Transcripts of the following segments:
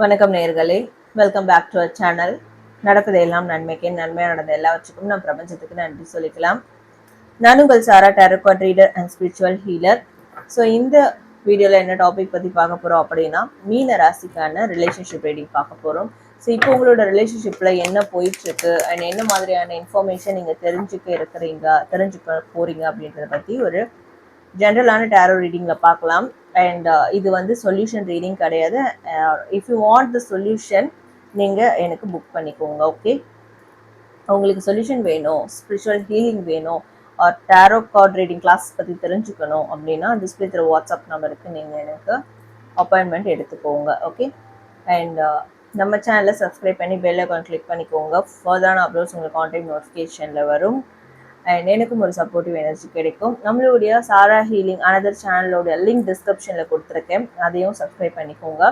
வணக்கம் நேர்களே. Welcome back to our channel நடப்பது எல்லாம் நன்மைக்கே நன்மையாக நடந்த எல்லாவற்றுக்கும் நம் பிரபஞ்சத்துக்கு நன்றி சொல்லிக்கலாம். நான் உங்கள் Sara tarot card reader and spiritual healer so இந்த வீடியோவில் என்ன டாபிக் பற்றி பார்க்க போகிறோம் அப்படின்னா மீன ராசிக்கான ரிலேஷன்ஷிப் ரீடிங் பார்க்க போகிறோம் ஸோ இப்போ உங்களோட ரிலேஷன்ஷிப்பில் என்ன போயிட்டுருக்கு? அண்ட் என்ன மாதிரியான இன்ஃபர்மேஷன் நீங்கள் தெரிஞ்சுக்க இருக்கிறீங்க தெரிஞ்சுக்க போகிறீங்க அப்படின்றத பற்றி ஒரு ஜென்ரலான டேரோ ரீடிங்கில் பார்க்கலாம். அண்ட் uh, இது வந்து சொல்யூஷன் ரீடிங் கிடையாது. If you want the solution நீங்கள் எனக்கு புக் பண்ணிக்கோங்க ஓகே உங்களுக்கு சொல்யூஷன் வேணும் ஸ்பிரிச்சுவல் ஹீலிங் வேணும் or tarot card reading class பற்றி தெரிஞ்சுக்கணும் அப்படின்னா டிஸ்பிளே திரு வாட்ஸ்அப் நம்பருக்கு நீங்கள் எனக்கு அப்பாயின்மெண்ட் எடுத்துக்கோங்க ஓகே அண்ட் uh, நம்ம சேனலை சப்ஸ்கிரைப் பண்ணி பெல் அக்கௌண்ட் கிளிக் பண்ணிக்கோங்க. ஃபர்தரான அப்லோட்ஸ் உங்களுக்கு கான்டாக்ட் நோட்டிஃபிகேஷனில் வரும். அண்ட் எனக்கும் ஒரு சப்போர்ட்டிவ் எனர்ஜி கிடைக்கும். நம்மளுடைய சாரா ஹீலிங் அனதர் சேனலோட லிங்க் டிஸ்கிரிப்ஷனில் கொடுத்துருக்கேன். அதையும் சப்ஸ்கிரைப் பண்ணிக்கோங்க.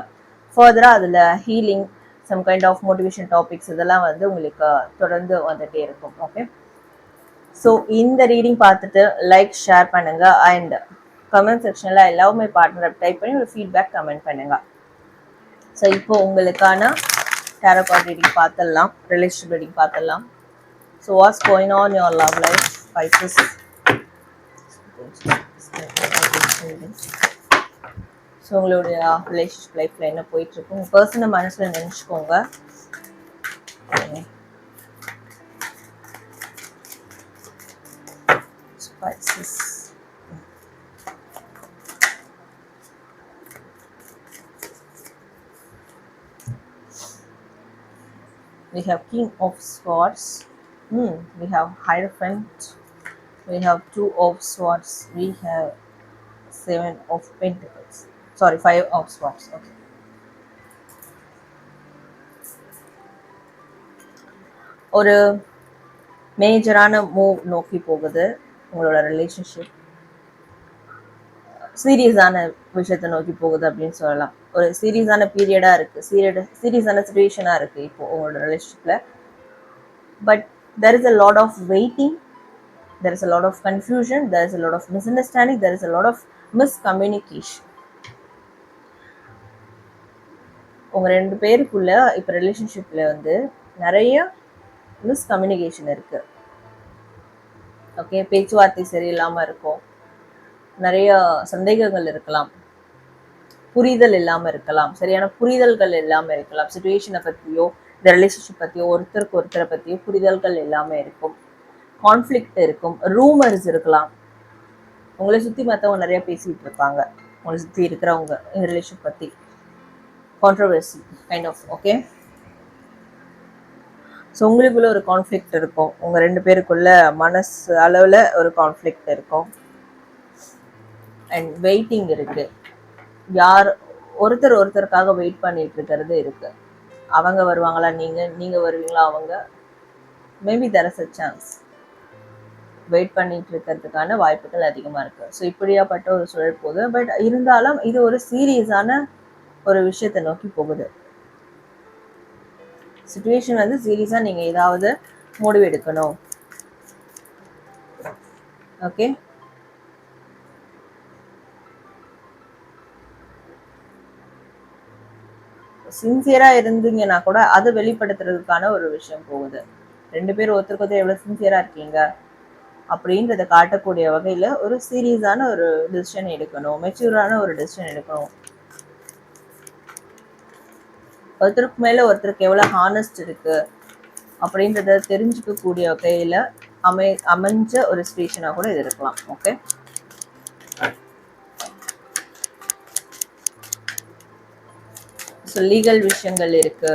ஃபர்தராக அதில் healing some kind of motivation topics இதெல்லாம் வந்து உங்களுக்கு தொடர்ந்து வந்துகிட்டே இருக்கும். ஓகே ஸோ இந்த ரீடிங் பார்த்துட்டு லைக் ஷேர் பண்ணுங்க. அண்ட் கமெண்ட் செக்ஷனில் எல்லாமே பார்ட்னர் டைப் பண்ணி ஒரு ஃபீட்பேக் கமெண்ட் பண்ணுங்க. ஸோ இப்போ உங்களுக்கான டேரோ கார்ட் ரீடிங் பார்த்துடலாம். ரிலேஷன் ரீடிங் பார்த்துடலாம். So what's going on in your love life, Pisces? So உங்களுடைய ரிலேஷன்ஷிப் லைஃப்பில் என்ன போயிட்டுருக்கு உங்கள் பர்சனை மனசில் நினச்சிக்கோங்க Pisces. We have King of Swords. Hmm, we have Hierophant. We have Two of Swords. We have Seven of Pentacles. Sorry, Five of Swords. Okay. ஒரு மேஜரான மூவ் நோக்கி போகுது உங்களோட ரிலேஷன்ஷிப் சீரியஸான விஷயத்தை நோக்கி போகுது அப்படின்னு சொல்லலாம் ஒரு சீரியஸான பீரியடாக இருக்குது சீரியட் சீரியஸான சுச்சுவேஷனாக இருக்குது இப்போ உங்களோட ரிலேஷன்ஷிப்பில் but there is a lot of waiting. There is a lot of confusion. There is a lot of misunderstanding. There is a lot of miscommunication. உங்க ரெண்டு பேருக்குள்ள இப்ப ரிலேஷன்ஷிப்ல வந்து நிறைய மிஸ்கம்யூனிகேஷன் இருக்கு. ஓகே பேச்சுவார்த்தை சரியில்லாம இருக்கும். நிறைய சந்தேகங்கள் இருக்கலாம். புரிதல் இல்லாம இருக்கலாம். சரியான புரிதல்கள் இல்லாம இருக்கலாம். சுச்சுவேஷனை பத்தியோ இந்த ரிலேஷன்ஷிப் பற்றியோ ஒருத்தருக்கு ஒருத்தரை பற்றியோ புரிதல்கள் எல்லாமே இருக்கும். கான்ஃப்ளிக்ட் இருக்கும். ரூமர்ஸ் இருக்கலாம். உங்களை சுற்றி மற்றவங்க நிறைய பேசிகிட்டு இருப்பாங்க. உங்களை சுற்றி இருக்கிறவங்க இந்த ரிலேஷன் பற்றி controversy kind of okay so உங்களுக்குள்ள ஒரு கான்ஃப்ளிக்ட் இருக்கும். உங்கள் ரெண்டு பேருக்குள்ள மனசு அளவில் ஒரு கான்ஃப்ளிக்ட் இருக்கும். அண்ட் வெயிட்டிங் இருக்குது யார் ஒருத்தர் ஒருத்தருக்காக வெயிட் பண்ணிட்டு இருக்கிறது இருக்குது அவங்க வருவாங்களா? நீங்கள் நீங்கள் வருவீங்களா அவங்க? Maybe there is a chance wait பண்ணிட்டு இருக்கிறதுக்கான வாய்ப்புகள் அதிகமாக இருக்குது ஸோ இப்படியாப்பட்ட ஒரு சூழல் போகுது. பட் இருந்தாலும் இது ஒரு சீரியஸான ஒரு விஷயத்தை நோக்கி போகுது. சுச்சுவேஷன் வந்து சீரியஸாக நீங்கள் ஏதாவது முடிவு எடுக்கணும். ஓகே சின்சியரா இருந்தீங்கன்னா கூட அதை வெளிப்படுத்துறதுக்கான ஒரு விஷயம் போகுது. ரெண்டு பேரும் ஒருத்தருக்கு ஒருத்தர் எவ்வளவு சின்சியரா இருக்கீங்க? அப்படின்றத காட்டக்கூடிய வகையில் ஒரு சீரியஸான ஒரு டிசிஷன் எடுக்கணும். மெச்சூரான ஒரு டிசிஷன் எடுக்கணும். ஒருத்தருக்கு மேல ஒருத்தருக்கு எவ்வளவு ஹானஸ்ட் இருக்கு அப்படின்றத தெரிஞ்சுக்கக்கூடிய வகையில் அமை அமைஞ்ச ஒரு ஸ்டேஷனாக கூட இது இருக்கலாம். ஓகே ஸோ லீகல் விஷயங்கள் இருக்கு.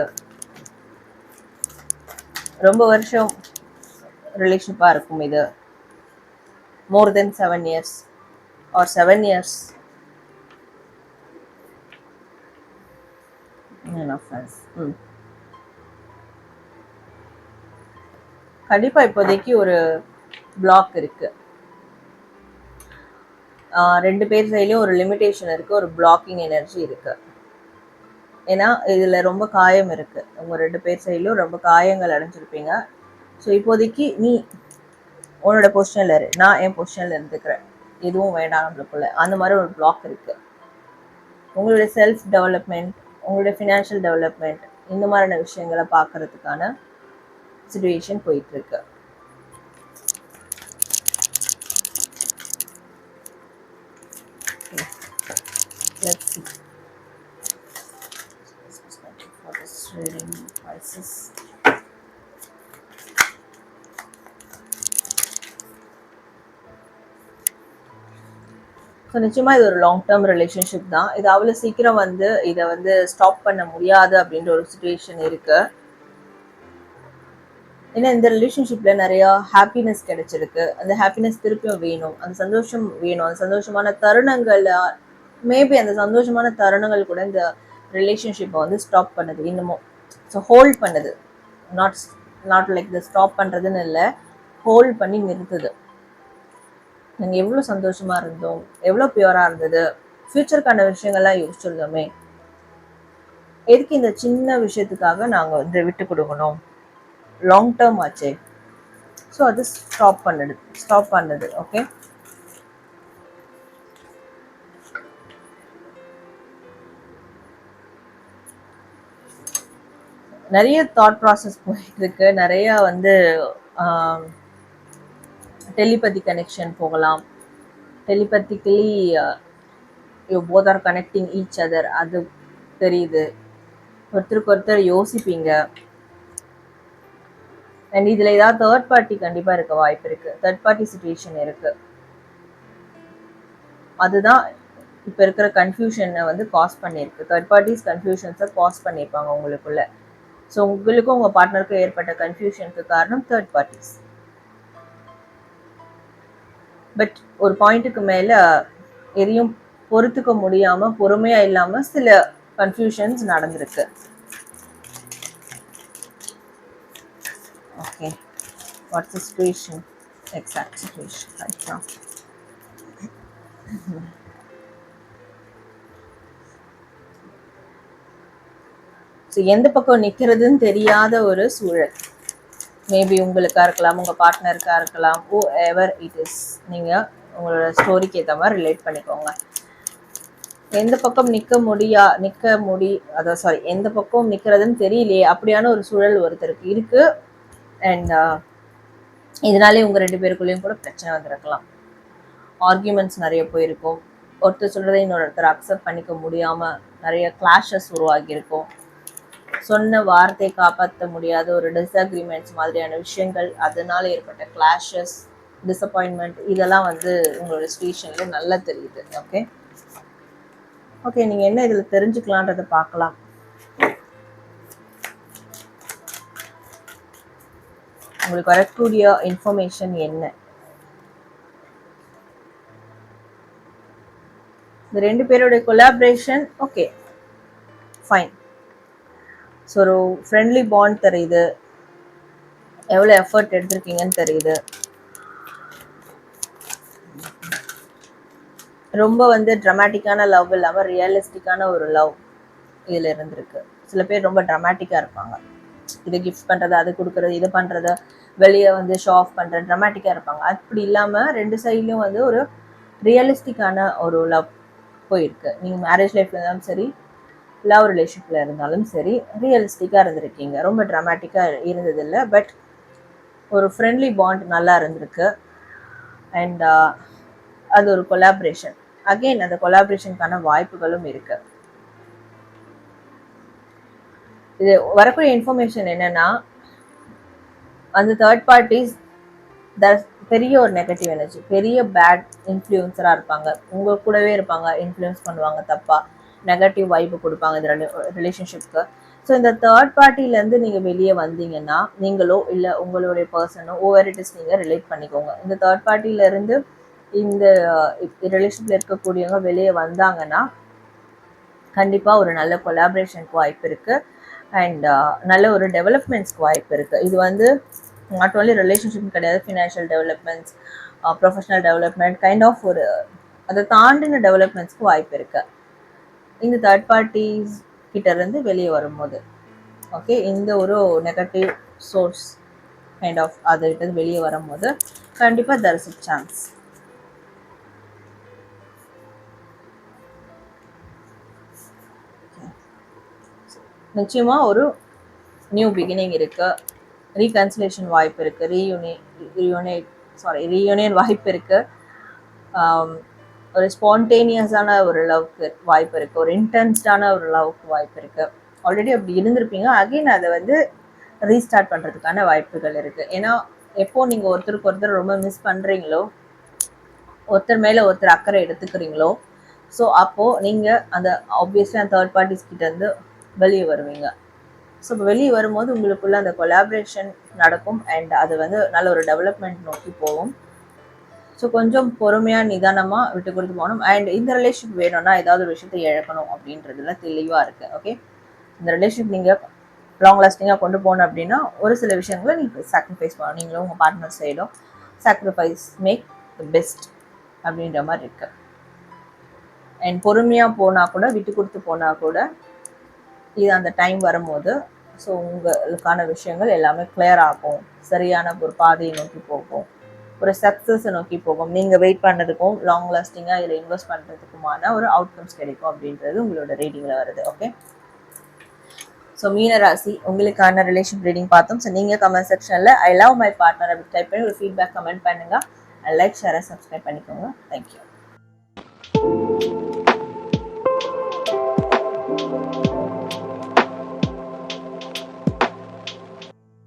ரொம்ப வருஷம் ரிலேஷன்ஷிப்பாக இருக்கும் இது. More than seven years or seven years ம் கண்டிப்பாக இப்போதைக்கு ஒரு பிளாக் இருக்கு. ரெண்டு பேர் சைட்லேயும் ஒரு லிமிடேஷன் இருக்கு ஒரு பிளாக்கிங் எனர்ஜி இருக்கு. ஏன்னா இதில் ரொம்ப காயம் இருக்குது உங்கள் ரெண்டு பேர் சைடிலும் ரொம்ப காயங்கள் அடைஞ்சிருப்பீங்க. ஸோ இப்போதைக்கு நீ உன்னோட பொசிஷனில் இரு. நான் என் பொசிஷனில் இருந்துக்கிறேன். எதுவும் வேண்டாம் நம்மளுக்குள்ள. அந்த மாதிரி ஒரு பிளாக் இருக்குது உங்களுடைய செல்ஃப் டெவலப்மெண்ட் உங்களுடைய ஃபினான்ஷியல் டெவலப்மெண்ட் இந்த மாதிரியான விஷயங்களை பார்க்கறதுக்கான சுச்சுவேஷன் போயிட்டுருக்கு. Let's see. ஸோ நிச்சயமாக இது ஒரு லாங் டேர்ம் ரிலேஷன்ஷிப் தான். இது அவ்வளோ சீக்கிரம் வந்து இதை வந்து ஸ்டாப் பண்ண முடியாது அப்படின்ற ஒரு சுச்சுவேஷன் இருக்கு. ஏன்னா இந்த ரிலேஷன்ஷிப்பில் நிறையா ஹாப்பினஸ் கிடைச்சிருக்கு. அந்த ஹாப்பினஸ் திருப்பியும் வேணும். அந்த சந்தோஷம் வேணும். அந்த சந்தோஷமான தருணங்கள் மேபி அந்த சந்தோஷமான தருணங்கள் கூட இந்த ரிலேஷன்ஷிப்பை வந்து ஸ்டாப் பண்ணுது. இன்னமும். ஸோ ஹோல்ட் பண்ணுது. Not not like the stop பண்ணுறதுன்னு இல்லை. ஹோல்ட் பண்ணி நிறுத்துது. நாங்கள் எவ்வளோ சந்தோஷமாக இருந்தோம் எவ்வளோ பியூராக இருந்தது ஃப்யூச்சருக்கான விஷயங்கள்லாம் யோசிச்சிருந்தோமே. எதுக்கு இந்த சின்ன விஷயத்துக்காக நாங்கள் வந்து விட்டு கொடுக்கணும்? லாங் டேர்ம் ஆச்சே. ஸோ அது ஸ்டாப் பண்ணுது ஸ்டாப் பண்ணுது ஓகே நிறைய தாட் ப்ராசஸ் போயிட்டு இருக்கு. நிறைய வந்து டெலிபதி கனெக்ஷன் போகலாம். Telepathically you both are connecting each other அது தெரியுது. ஒருத்தருக்கு ஒருத்தர் யோசிப்பீங்க. அண்ட் இதில் ஏதாவது தேர்ட் பார்ட்டி கண்டிப்பாக இருக்க வாய்ப்பு இருக்குது தேர்ட் பார்ட்டி சுச்சுவேஷன் இருக்குது அதுதான் இப்போ இருக்கிற கன்ஃபியூஷனை வந்து காஸ் பண்ணியிருக்கு. தேர்ட் பார்ட்டிஸ் கன்ஃபியூஷன்ஸை காஸ் பண்ணியிருப்பாங்க உங்களுக்குள்ள. ஸோ உங்களுக்கும் உங்கள் பார்ட்னருக்கும் ஏற்பட்ட கன்ஃபியூஷனுக்கு காரணம் தேர்ட் பார்ட்டிஸ் பட் ஒரு பாயிண்ட்டுக்கு மேலே எதையும் பொறுத்துக்க முடியாமல் பொறுமையாக இல்லாமல் சில கன்ஃபியூஷன்ஸ் நடந்திருக்கு. Okay what's the situation exact situation ரைட்டா ஸோ எந்த பக்கம் நிற்கிறதுன்னு தெரியாத ஒரு சூழல். மேபி உங்களுக்காக இருக்கலாம் உங்கள் பார்ட்னருக்காக இருக்கலாம் ஓ எவர் இட் இஸ் நீங்கள் உங்களோட ஸ்டோரிக்கு ஏற்ற மாதிரி ரிலேட் பண்ணிக்கோங்க. எந்த பக்கம் நிற்க முடியா நிற்க முடி அதான் சாரி எந்த பக்கம் நிற்கிறதுன்னு தெரியலையே அப்படியான ஒரு சூழல் ஒருத்தருக்கு இருக்குது அண்ட் uh, இதனாலே உங்கள் ரெண்டு பேருக்குள்ளேயும் கூட பிரச்சனை வந்திருக்கலாம். ஆர்கியூமெண்ட்ஸ் நிறைய போயிருக்கும். ஒருத்தர் சொல்கிறத இன்னொருத்தர் அக்செப்ட் பண்ணிக்க முடியாமல் நிறைய கிளாஷஸ் உருவாகியிருக்கும். சொன்ன வார்த்தை காப்பாற்ற முடியாத ஒரு டிஸ்அக்ரிமெண்ட்ஸ் மாதிரியான விஷயங்கள் அதனால ஏற்பட்ட கிளாஷஸ் டிசப்பாயின்மெண்ட் இதெல்லாம் வந்து உங்களோட ஸ்டேஷன்ல நல்லா தெரியுது. ஓகே ஓகே நீங்க என்ன இதுல தெரிஞ்சுக்கலான்றத பார்க்கலாம். உங்களுக்கு வரக்கூடிய இன்ஃபர்மேஷன் என்ன? இந்த ரெண்டு பேருடைய கொலாபரேஷன் ஓகே ஃபைன் ஸோ ஒரு ஃப்ரெண்ட்லி பாண்ட் தெரியுது. எவ்வளோ எஃபர்ட் எடுத்திருக்கீங்கன்னு தெரியுது. ரொம்ப வந்து ட்ரமாட்டிக்கான லவ் இல்லாமல் ரியலிஸ்டிக்கான ஒரு லவ் இதில் இருந்திருக்கு. சில பேர் ரொம்ப ட்ரமாட்டிக்காக இருப்பாங்க. இது கிஃப்ட் பண்ணுறது அது கொடுக்குறது இது பண்ணுறது வெளியே வந்து ஷோ ஆஃப் பண்ணுற ட்ரமாட்டிக்காக இருப்பாங்க. அப்படி இல்லாமல் ரெண்டு சைட்லேயும் வந்து ஒரு ரியலிஸ்டிக்கான ஒரு லவ் போயிருக்கு. நீங்கள் மேரேஜ் லைஃப்ல இருந்தாலும் சரி லவ் ரிலேஷன்ஷிப்பில் இருந்தாலும் சரி ரியலிஸ்டிக்காக இருந்திருக்கீங்க. ரொம்ப ட்ராமாட்டிக்காக இருந்ததில்லை பட் ஒரு ஃப்ரெண்ட்லி பாண்ட் நல்லா இருந்திருக்கு. அண்ட் uh, அது ஒரு கொலாபரேஷன் அகெயின் அந்த கொலாபரேஷனுக்கான வாய்ப்புகளும் இருக்கு. இது வரக்கூடிய இன்ஃபர்மேஷன் என்னன்னா அந்த தேர்ட் பார்ட்டிஸ் பெரிய ஒரு நெகட்டிவ் எனர்ஜி பெரிய பேட் இன்ஃப்ளூயன்சராக இருப்பாங்க. உங்க கூடவே இருப்பாங்க இன்ஃப்ளூயன்ஸ் பண்ணுவாங்க தப்பா. நெகட்டிவ் வைப்பு கொடுப்பாங்க இந்த ரிலேஷன்ஷிப்க்கு ஸோ இந்த தேர்ட் பார்ட்டிலேருந்து நீங்கள் வெளியே வந்தீங்கன்னா நீங்களோ இல்லை உங்களுடைய பர்சனோ ஓவர் இட் இஸ் நீங்கள் ரிலேட் பண்ணிக்கோங்க. இந்த தேர்ட் பார்ட்டிலேருந்து இந்த ரிலேஷன்ஷிப்பில் இருக்கக்கூடியவங்க வெளியே வந்தாங்கன்னா கண்டிப்பாக ஒரு நல்ல கொலாபரேஷனுக்கு வாய்ப்பு இருக்குது அண்ட் நல்ல ஒரு டெவலப்மெண்ட்ஸ்க்கு வாய்ப்பு இருக்குது இது வந்து நாட் ஓன்லி ரிலேஷன்ஷிப் கிடையாது financial developments professional development kind of ஒரு அதை தாண்டின டெவலப்மெண்ட்ஸ்க்கு வாய்ப்பு இருக்குது இந்த தேர்ட் பார்ட்டிஸ் கிட்ட இருந்து வெளியே வரும்போது. ஓகே இந்த ஒரு நெகட்டிவ் சோர்ஸ் கைண்ட் ஆஃப் அதுகிட்ட வெளியே வரும்போது கண்டிப்பாக தர் இஸ் சான்ஸ் நிச்சயமாக ஒரு நியூ பிகினிங் இருக்குது ரீகன்சிலேஷன் வாய்ப்பு இருக்குது ரீயூனி ரீயூனேட் சாரி ரீயூனியன் வாய்ப்பு இருக்குது um, ஒரு ஸ்பான்டேனியஸான ஒரு லவ்க்கு வாய்ப்பு இருக்குது ஒரு இன்டென்ஸ்டான ஒரு லவ்க்கு வாய்ப்பு இருக்குது ஆல்ரெடி அப்படி இருந்திருப்பீங்க. அகைன் அதை வந்து ரீஸ்டார்ட் பண்ணுறதுக்கான வாய்ப்புகள் இருக்குது ஏன்னா எப்போ நீங்கள் ஒருத்தருக்கு ஒருத்தர் ரொம்ப மிஸ் பண்ணுறீங்களோ ஒருத்தர் மேலே ஒருத்தர் அக்கறை எடுத்துக்கிறீங்களோ ஸோ அப்போது நீங்கள் அந்த ஆப்வியஸ்லி அந்த தேர்ட் பார்ட்டிஸ் கிட்டேருந்து வெளியே வருவீங்க. ஸோ இப்போ வெளியே வரும்போது உங்களுக்குள்ள அந்த கொலாபரேஷன் நடக்கும். அண்ட் அது வந்து நல்ல ஒரு டெவலப்மெண்ட் நோக்கி போகும். ஸோ கொஞ்சம் பொறுமையாக நிதானமாக விட்டு கொடுத்து போகணும். அண்ட் இந்த ரிலேஷன் வேணும்னா ஏதாவது ஒரு விஷயத்தை இழக்கணும் அப்படின்றதுல தெளிவாக இருக்குது ஓகே இந்த ரிலேஷன் நீங்கள் லாங் லாஸ்டிங்காக கொண்டு போகணும் அப்படின்னா ஒரு சில விஷயங்களை நீங்கள் சாக்ரிஃபைஸ் பண்ணணும். நீங்களும் உங்கள் பார்ட்னர் சைடும் சாக்ரிஃபைஸ் மேக் த பெஸ்ட் அப்படின்ற மாதிரி இருக்குது அண்ட் பொறுமையாக போனால் கூட விட்டு கொடுத்து போனால் கூட இது அந்த டைம் வரும்போது ஸோ உங்களுக்கான விஷயங்கள் எல்லாமே கிளியர் ஆகும். சரியான ஒரு பாதையை நோக்கி போகும். ஒரு சக்ஸஸை நோக்கி போகும். நீங்கள் வெயிட் பண்ணுறதுக்கும் லாங் லாஸ்டிங்காக இதில் இன்வெஸ்ட் பண்ணுறதுக்குமான ஒரு அவுட்கம்ஸ் கிடைக்கும் அப்படின்றது உங்களோட ரீடிங்கில் வருது. ஓகே ஸோ மீனராசி உங்களுக்கான ரிலேஷன் ரீடிங் பார்த்தோம். ஸோ நீங்கள் கமெண்ட் செக்ஷனில் ஐ லவ் மை பார்ட்னர் அப்படி டைப் பண்ணி ஒரு ஃபீட்பேக் கமெண்ட் பண்ணுங்கள் லைக் ஷேரை சப்ஸ்கிரைப் பண்ணிக்கோங்க. Thank you